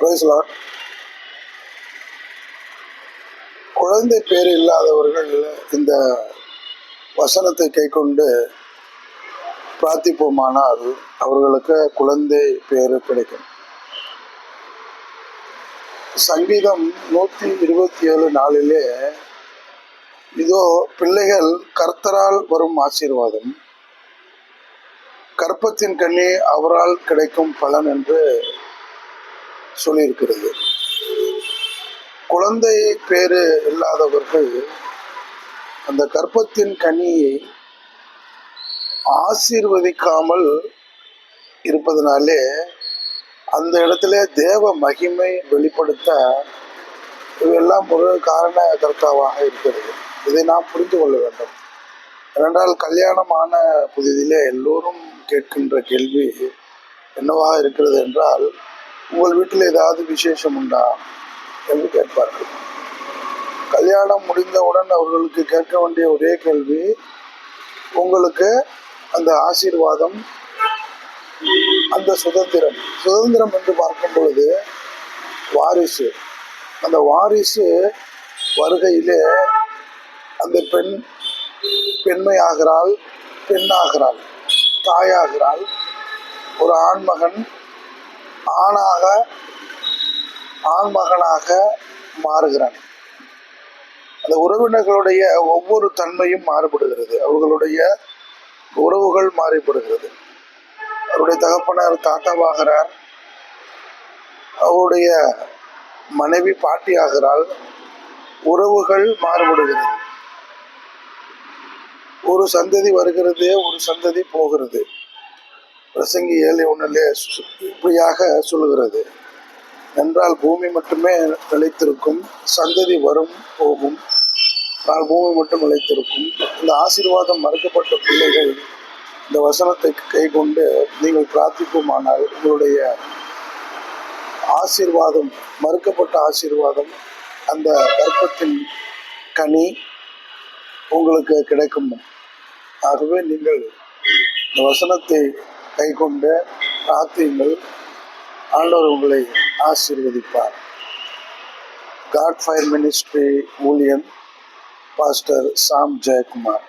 Praise குழந்தை பேர் இல்லாதவர்கள் இந்த வசனத்தை கைக்கொண்டு பிரார்த்திப்போமானால் அவர்களுக்கு குழந்தை பேர் கிடைக்கும். சங்கீதம் நூற்றி இருபத்தி ஏழு நாளிலே இதோ பிள்ளைகள் கர்த்தரால் வரும் ஆசீர்வாதம். கற்பத்தின் கண்ணி அவரால் கிடைக்கும் பலன் என்று சொல்லியிருக்கிறது. குழந்தை பேறு இல்லாதவர்கள் அந்த கற்பத்தின் கனியை ஆசீர்வதிக்காமல் இருப்பதனாலே அந்த இடத்துல தேவ மகிமை வெளிப்படுத்த இவையெல்லாம் ஒரு காரண கர்த்தாவாக இருக்கிறது. இதை நாம் புரிந்து கொள்ள வேண்டும். ஏனென்றால் கல்யாணமான புதிதிலே எல்லோரும் கேட்கின்ற கேள்வி என்னவாக இருக்கிறது என்றால் உங்கள் வீட்டில் ஏதாவது விசேஷம் உண்டா? என்று கேட்பார்கள். கல்யாணம் முடிந்தவுடன் அவர்களுக்கு கேட்க வேண்டிய ஒரே கேள்வி உங்களுக்கு அந்த ஆசீர்வாதம் அந்த சுதந்திரம் சுதந்திரம் என்று பார்க்கும் பொழுது வாரிசு அந்த வாரிசு வருகையிலே அந்த பெண் பெண்மை ஆகிறாள் பெண்ணாகிறாள் தாயாகிறாள் ஒரு ஆண்மகன் ஆணாக ஆண்மகனாக மாறுகிறான். அந்த உறவினர்களுடைய ஒவ்வொரு தன்மையும் மாறுபடுகிறது. அவர்களுடைய உறவுகள் மாறுபடுகிறது அவருடைய தகப்பனார் தாத்தாவாகிறார். அவருடைய மனைவி பாட்டி ஆகிறாள் உறவுகள் மாறுபடுகிறது. ஒரு சந்ததி வருகிறது ஒரு சந்ததி போகிறது. பிரசங்கி ஏழை ஒன்றிலே இப்படியாக சொல்லுகிறது. என்றால் பூமி மட்டுமே நிலைத்திருக்கும் சந்ததி வரும் போகும். ஆனால் பூமி மட்டும் நிலைத்திருக்கும். இந்த ஆசீர்வாதம் மறுக்கப்பட்ட பிள்ளைகள் இந்த வசனத்தை கை கொண்டு நீங்கள் பிரார்த்திக்குமானால் உங்களுடைய ஆசீர்வாதம் மறுக்கப்பட்ட ஆசீர்வாதம் அந்த கர்ப்பத்தின் கனி உங்களுக்கு கிடைக்கும்? ஆகவே நீங்கள் இந்த வசனத்தை கை கொண்டு பிரார்த்தியுங்கள் ஆண்டவர் உங்களை ஆசீர்வதிப்பார். காட் ஃபயர் மினிஸ்ட்ரி ஊழியன் பாஸ்டர் சாம் ஜெயக்குமார்